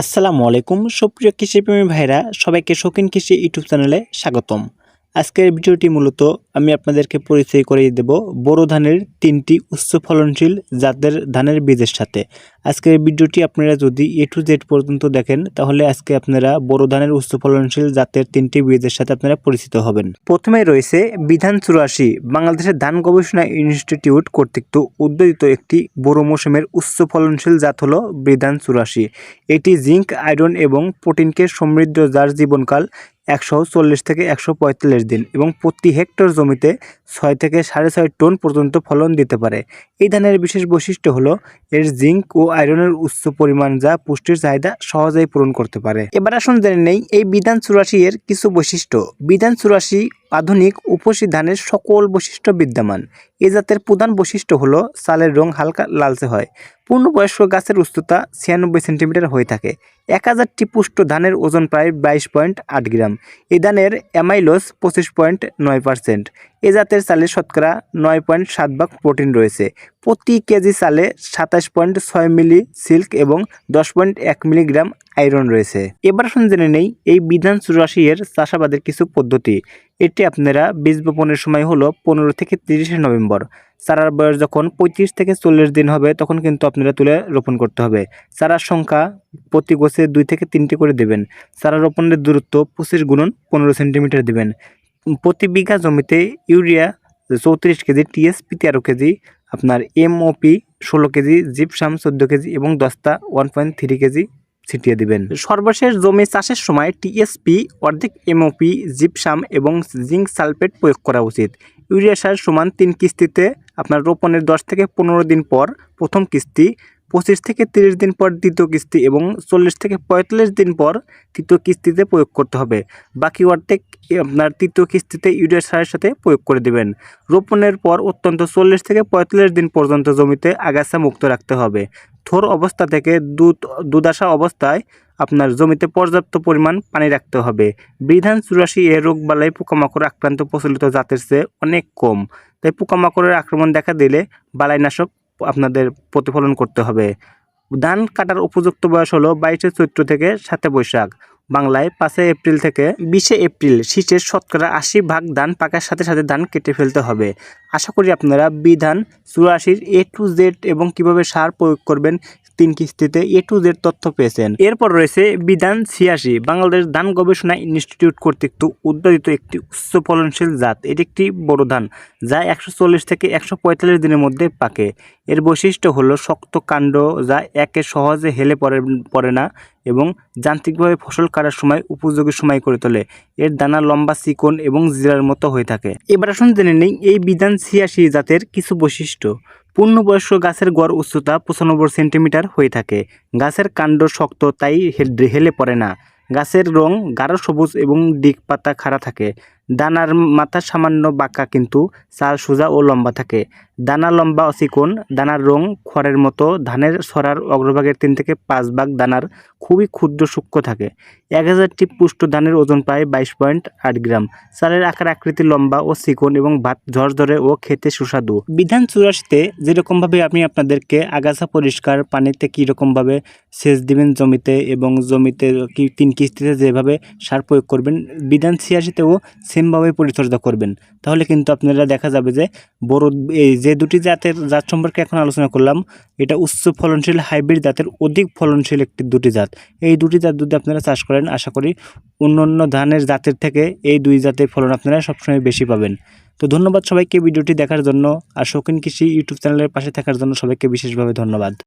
আসসালামু আলাইকুম সুপ্রিয় কৃষিপ্রেমী ভাইরা সবাইকে শৌখিন কৃষি ইউটিউব চ্যানেলে স্বাগতম। আজকের ভিডিওটি মূলত আমি আপনাদেরকে পরিচয় করিয়ে দেব বোরো ধানের তিনটি উচ্চ ফলনশীল জাতের ধানের বীজের সাথে। আজকের ভিডিওটি আপনারা যদি এ টু জেড পর্যন্ত দেখেন, তাহলে আজকে আপনারা বোরো ধানের উচ্চ ফলনশীল জাতের তিনটি বীজের সাথে আপনারা পরিচিত হবেন। প্রথমে রয়েছে বিধান চুরাশি, বাংলাদেশের ধান গবেষণা ইনস্টিটিউট কর্তৃক উদ্যোজিত একটি বোরো মৌসুমের উচ্চ ফলনশীল জাত হলো বিধান চুরাশি। এটি জিঙ্ক, আয়রন এবং প্রোটিনকে সমৃদ্ধ যার জীবনকাল একশো চল্লিশ থেকে একশো পঁয়তাল্লিশ দিন এবং প্রতি হেক্টর জমিতে ছয় থেকে সাড়ে ছয় টন পর্যন্ত ফলন দিতে পারে। এই ধানের বিশেষ বৈশিষ্ট্য হলো এর জিঙ্ক ও আয়রনের উচ্চ পরিমাণ যা পুষ্টির চাহিদা সহজেই পূরণ করতে পারে। এবার আসুন জেনে নেই এই বিধান চুরাশি এর কিছু বৈশিষ্ট্য। বিধান চুরাশি আধুনিক উপসী ধানের সকল বৈশিষ্ট্য বিদ্যমান। এ জাতের প্রধান বৈশিষ্ট্য হলো, চালের রং হালকা লালচে হয়। পূর্ণবয়স্ক গাছের উচ্চতা ছিয়ানব্বই সেন্টিমিটার হয়ে থাকে। এক হাজারটি পুষ্ট ধানের ওজন প্রায় বাইশ পয়েন্ট আট গ্রাম। এই ধানের অ্যামাইলোস পঁচিশ পয়েন্ট নয় পার্সেন্ট। এ জাতের চালে শতকরা নয় পয়েন্ট সাত ভাগ প্রোটিন রয়েছে। প্রতি কেজি চালে সাতাশ পয়েন্ট ছয় মিলি সিল্ক এবং দশ পয়েন্ট এক মিলিগ্রাম আয়রন রয়েছে। এবার আসুন জেনে নেই, এই বিধান চুরাশি এর চাষাবাদের কিছু পদ্ধতি। এটি আপনারা বীজ বপনের সময় হলো পনেরো থেকে তিরিশে নভেম্বর। চারার বয়স যখন পঁয়ত্রিশ থেকে চল্লিশ দিন হবে, তখন কিন্তু আপনারা তুলে রোপণ করতে হবে। চারার সংখ্যা প্রতি গোছে দুই থেকে তিনটি করে দেবেন। চারা রোপণের দূরত্ব পঁচিশ গুণন পনেরো সেন্টিমিটার দেবেন। প্রতি বিঘা জমিতে ইউরিয়া চৌত্রিশ কেজি, টিএসপি তেরো কেজি, আপনার এমওপি ষোলো কেজি, জিপসাম চোদ্দ কেজি এবং দস্তা ওয়ান পয়েন্ট থ্রি কেজি ছিটিয়ে দিবেন। সর্বশেষ জমি চাষের সময় টিএসপি অর্ধেক এমওপি জিপসাম এবং জিঙ্ক সালফেট প্রয়োগ করা উচিত। ইউরিয়া সার সমান তিন কিস্তিতে, আপনার রোপণের দশ থেকে পনেরো দিন পর প্রথম কিস্তি। পঁচিশ থেকে তিরিশ দিন পর দ্বিতীয় কিস্তি এবং চল্লিশ থেকে পঁয়তাল্লিশ দিন পর তৃতীয় কিস্তিতে প্রয়োগ করতে হবে। বাকি অর্ধেক আপনার তৃতীয় কিস্তিতে ইউরিয়া সারের সাথে প্রয়োগ করে দেবেন। রোপণের পর অত্যন্ত চল্লিশ থেকে পঁয়তাল্লিশ দিন পর্যন্ত জমিতে আগাছা মুক্ত রাখতে হবে। থোর অবস্থা থেকে দুধ দুধাসা অবস্থায় আপনার জমিতে পর্যাপ্ত পরিমাণ পানি রাখতে হবে। বিধান চুরাশি এ রোগবালাই পোকামাকড় আক্রান্ত প্রচলিত জাতের চেয়ে অনেক কম। তাই পোকামাকড়ের আক্রমণ দেখা দিলে বালাইনাশক আপনাদের প্রতিফলন করতে হবে। ধান কাটার উপযুক্ত বয়স হলো বাইশে চৈত্র থেকে সাতে বৈশাখ। বাংলায় পাঁচই এপ্রিল থেকে বিশে এপ্রিল শীষের শতকরা আশি ভাগ ধান পাকার সাথে সাথে ধান কেটে ফেলতে হবে। আশা করি আপনারা বিধান চুরাশির এ টু জেড এবং কীভাবে সার প্রয়োগ করবেন তিন কিস্তিতে এ টু জেড তথ্য পেয়েছেন। এরপর রয়েছে বিধান ছিয়াশি, বাংলাদেশ ধান গবেষণা ইনস্টিটিউট কর্তৃক উদ্বোধিত একটি উচ্চ ফলনশীল জাত। এটি একটি বড় ধান যা একশো চল্লিশ থেকে একশো পঁয়তাল্লিশ দিনের মধ্যে পাকে। এর বৈশিষ্ট্য হলো শক্ত কাণ্ড যা একে সহজে হেলে পড়ে পড়ে না এবং যান্ত্রিকভাবে ফসল কাটার সময়, উপযোগী সময় করে তোলে। এর দানা লম্বা, চিকন এবং জিরার মতো হয়ে থাকে। এবার আসুন জেনে নেই এই বিধান ছিয়াশি জাতের কিছু বৈশিষ্ট্য। পূর্ণবয়স্ক গাছের গড় উচ্চতা পঁচানব্বই সেন্টিমিটার হয়ে থাকে। গাছের কাণ্ড শক্ত, তাই হেলে পড়ে না। গাছের রং গাঢ় সবুজ এবং দিক পাতা খাড়া থাকে। দানার মাথা সামান্য বাঁকা কিন্তু চাল সোজা ও লম্বা থাকে। দানা লম্বা চিকন, দানার রং খড়ের মতো, ধানের ছড়ার অগ্রভাগের তিন থেকে পাঁচ ভাগ দানার খুবই ক্ষুদ্র সূক্ষ্ম থাকে। এক হাজারটি পুষ্ট ধানের ওজন প্রায় বাইশ পয়েন্ট আট গ্রাম। চালের আকার আকৃতি লম্বা ও চিকন এবং ভাত ঝরঝরে ও খেতে সুস্বাদু। বিধান চুরাশিতে যেরকমভাবে আমি আপনাদেরকে আগাছা পরিষ্কার, পানিতে কীরকমভাবে সেচ দিবেন জমিতে এবং জমিতে কি তিন কিস্তিতে যেভাবে সার প্রয়োগ করবেন, বিধান ছিয়াশিতেও সেমভাবে পরিচর্যা করবেন। তাহলে কিন্তু আপনারা দেখা যাবে যে বড় এই যে দুটি জাতের জাত সম্পর্কে এখন আলোচনা করলাম, এটা উচ্চ ফলনশীল হাইব্রিড জাতের অধিক ফলনশীল একটি দুটি জাত। এই দুটি জাত যদি আপনারা চাষ করেন, আশা করি অন্য অন্য ধানের জাতের থেকে এই দুই জাতের ফলন আপনারা সবসময় বেশি পাবেন। তো ধন্যবাদ সবাইকে ভিডিওটি দেখার জন্য। আর শৌখিন কৃষি ইউটিউব চ্যানেলের পাশে থাকার জন্য সবাইকে বিশেষভাবে ধন্যবাদ।